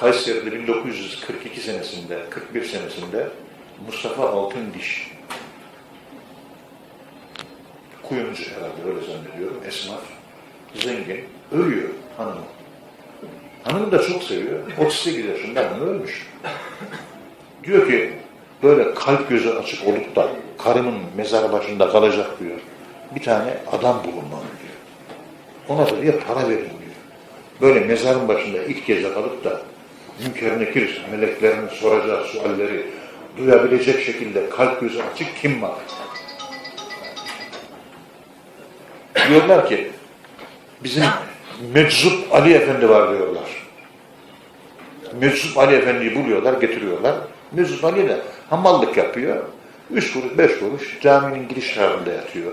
Kayseri'de 1942 senesinde, 41 senesinde Mustafa Altındiş kuyumcu herhalde öyle zannediyorum, esnaf, zengin, ölüyor hanımı. Hanımı da çok seviyor. 38 yaşında hanım ölmüş. Diyor ki böyle kalp gözü açık olup da karımın mezar başında kalacak diyor. Bir tane adam bulunmalı diyor. Ona da diye para verin diyor. Böyle mezarın başında ilk gece kalıp da münker nekir meleklerin soracağı sualleri duyabilecek şekilde kalp gözü açık kim var? Diyorlar ki bizim Meczup Ali Efendi var diyorlar. Meczup Ali Efendi'yi buluyorlar, getiriyorlar. Meczup Ali de hamallık yapıyor. Üç kuruş, beş kuruş caminin giriş tarafında yatıyor.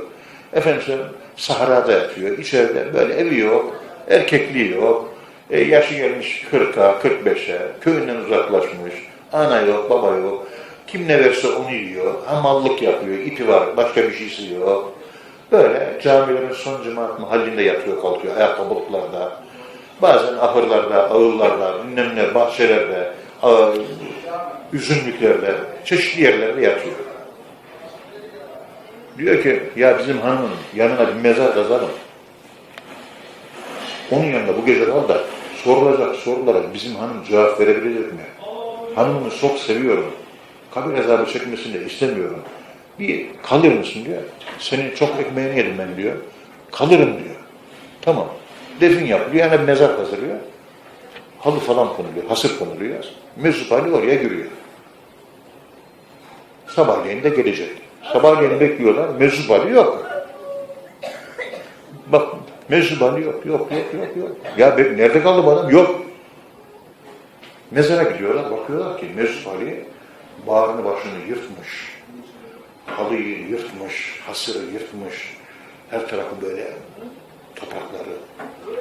Efendim sahrada yatıyor. İçeride böyle evi yok, erkekliği yok. E, yaşı gelmiş 40'a, 45'e, köyünden uzaklaşmış. Ana yok, baba yok. Kim ne verse onu yiyor. Hamallık yapıyor, ipi var, başka bir şeysi yok. Böyle camilerin son cemaat mahallinde yatıyor kalkıyor ayakkabılıklarda. Bazen ahırlarda, ağırlarda, bilmem ne, bahçelerde, üzümlüklerde, çeşitli yerlerde yatıyor. Diyor ki ya bizim hanımın yanına bir mezar kazalım. Onun yanında bu gece kal da sorulacak sorulara bizim hanım cevap verebilecek mi? Hanımını çok seviyorum. Kabir azabı çekmesini istemiyorum. Bir kalır mısın diyor. Senin çok ekmeğini yedim ben diyor. Kalırım diyor. Tamam. Defin yapılıyor. Yani mezar kazılıyor. Halı falan konuluyor. Hasır konuluyor. Mesut Ali oraya giriyor. Sabahleyin de gelecek. Sabahleyin bekliyorlar. Mesut Ali yok. Ali yok. Yok yok yok yok. Ya be, nerede kaldı adam? Yok. Mezara gidiyorlar. Bakıyorlar ki Mesut Ali bağrını başını yırtmış. Halıyı yırtmış, hasırı yırtmış, her tarafı böyle toprakları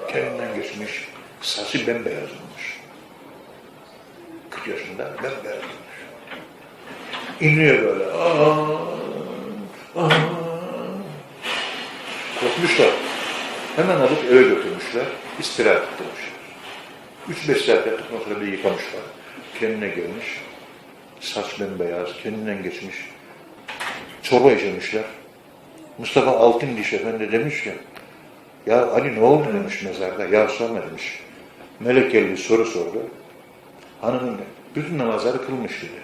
kendinden geçmiş, saçı bembeyaz olmuş. 40 yaşında bembeyaz olmuş. İnliyor böyle. Aa, aa. Korkmuşlar. Hemen alıp eve götürmüşler, istirahat ettirmişler. 3-5 saat yattıktan sonra bir yıkamışlar. Kendine gelmiş, saç bembeyaz, kendinden geçmiş, çorba içirmişler. Mustafa Altındiş Efendi demiş ki, ya Ali ne oldu demiş mezarda, ya sorma demiş. Melek geldi soru sordu. Hanımın bütün namazları kılmış dedi.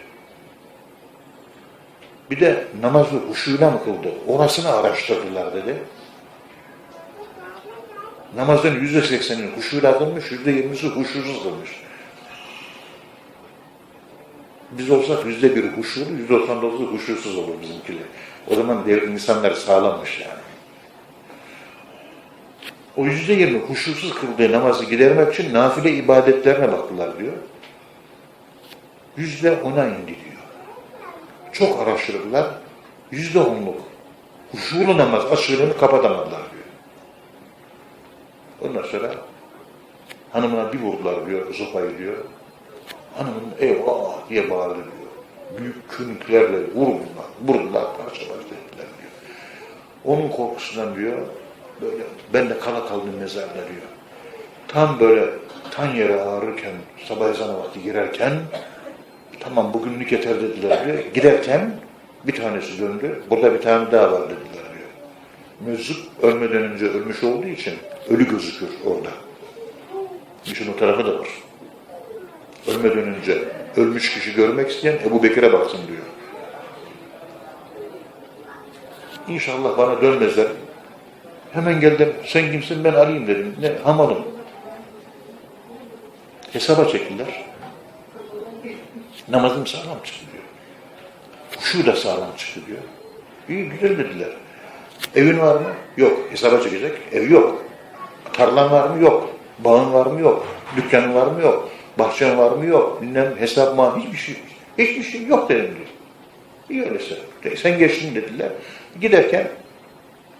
Bir de namazı huşuyla mı kıldı? Orasını araştırdılar dedi. Namazın yüzde seksenini huşuyla kılmış, yüzde yirmisi huşusuz kılmış. Biz olsak yüzde biri huşulu, yüzde doksan dokuzu huşusuz olur bizimkiler. O zaman insanlar sağlanmış yani. O yüzde yirmi huşusuz kıldığı namazı gidermek için nafile ibadetlerine baktılar diyor. Yüzde ona indi diyor. Çok araştırdılar. Yüzde onluk. Huşulu namaz açığını kapatamadılar diyor. Ondan sonra hanımına bir vurdular diyor, sopayı diyor. Hanımın eyvah diye bağırdı diyor. Büyük künüklerle vurdular, vurdular, parça parça ettiler diyor. Onun korkusundan diyor, böyle ben de kala kaldım mezarda diyor. Tam böyle tan yere ağrırken, sabah ezanı vakti girerken, tamam bugünlük yeter dediler diyor. Giderken bir tanesi döndü, burada bir tane daha var dediler diyor. Meczup ölmeden önce ölmüş olduğu için ölü gözükür orada. İşin o tarafı da var. Ölmeden önce ölmüş kişi görmek isteyen Ebu Bekir'e baksın diyor. İnşallah bana dönmezler. Hemen geldim, sen kimsin ben arayayım dedim. Ne, hamalım. Hesaba çektiler. Namazım sağlam çıktı diyor. Şu da sağlam çıktı diyor. İyi güzel dediler. Evin var mı? Yok. Hesaba çekecek. Ev yok. Tarlan var mı? Yok. Bağın var mı? Yok. Dükkanın var mı? Yok. Bahçen var mı? Yok. Bilmem hesap mı? Hiçbir şey, hiçbir şey yok dedim diyor. İyi öyleyse. Sen geçtin dediler. Giderken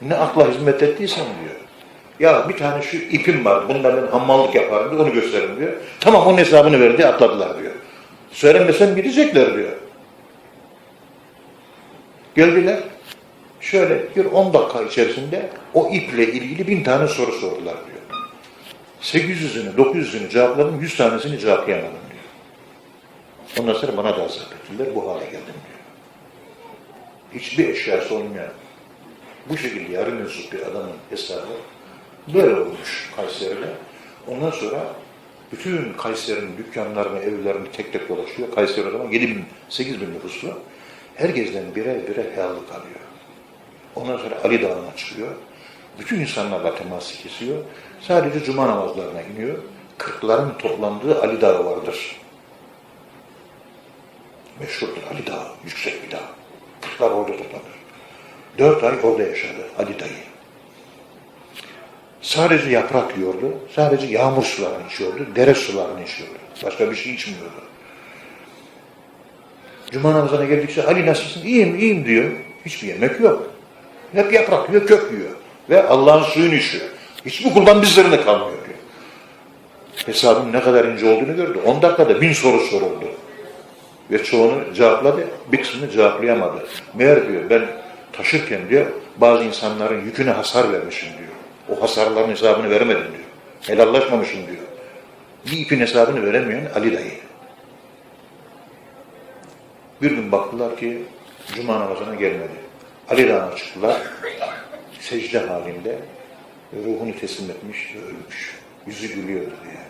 ne akla hizmet ettiysen diyor. Ya bir tane şu ipim var. Bundan ben hammallık yaparım diyor. Onu gösteririm diyor. Tamam onun hesabını verdi atladılar diyor. Söylemesem gidecekler diyor. Geldiler. Şöyle bir 10 dakika içerisinde o iple ilgili bin tane soru sordular diyor. 800'ünü, 900'ünü cevapladım, 100 tanesini cevaplayamadım diyor. Ondan sonra bana da azap ettiler. Bu hale geldim diyor. Hiçbir eşyası olmayan bu şekilde yarı mensup bir adamın hesabı böyle olmuş Kayseri'de. Ondan sonra bütün Kayseri'nin dükkanlarını, evlerini tek tek dolaşıyor. Kayseri o zaman 7 bin, 8 bin nüfuslu. Herkesten birer birer helallik alıyor. Ondan sonra Ali Dağı'na çıkıyor. Bütün insanlarla teması kesiyor. Sadece cuma namazlarına iniyor. Kırkların toplandığı Ali Dağı vardır. Meşhurdur Ali Dağı, yüksek bir dağ. Kırklar orada toplanır. Dört ay orada yaşadı Ali dayı. Sadece yaprak yiyordu, sadece yağmur sularını içiyordu, dere sularını içiyordu. Başka bir şey içmiyordu. Cuma namazına geldikçe Ali nasılsın? İyiyim, iyiyim diyor. Hiçbir yemek yok. Hep yaprak yiyor, kök yiyor. Ve Allah'ın suyunu içiyor. Hiçbir kuldan bizlerine kalmıyor diyor. Hesabın ne kadar ince olduğunu gördü. 10 dakikada bin soru soruldu. Ve çoğunu cevapladı, bir kısmını cevaplayamadı. Meğer diyor ben taşırken diyor bazı insanların yüküne hasar vermişim diyor. O hasarların hesabını veremedim diyor. Helallaşmamışım diyor. Bir ipin hesabını veremeyen Ali dayı. Bir gün baktılar ki Cuma namazına gelmedi. Ali Dağı'na çıktılar. Secde halinde ruhunu teslim etmiş ve ölmüş. Yüzü gülüyordu diye.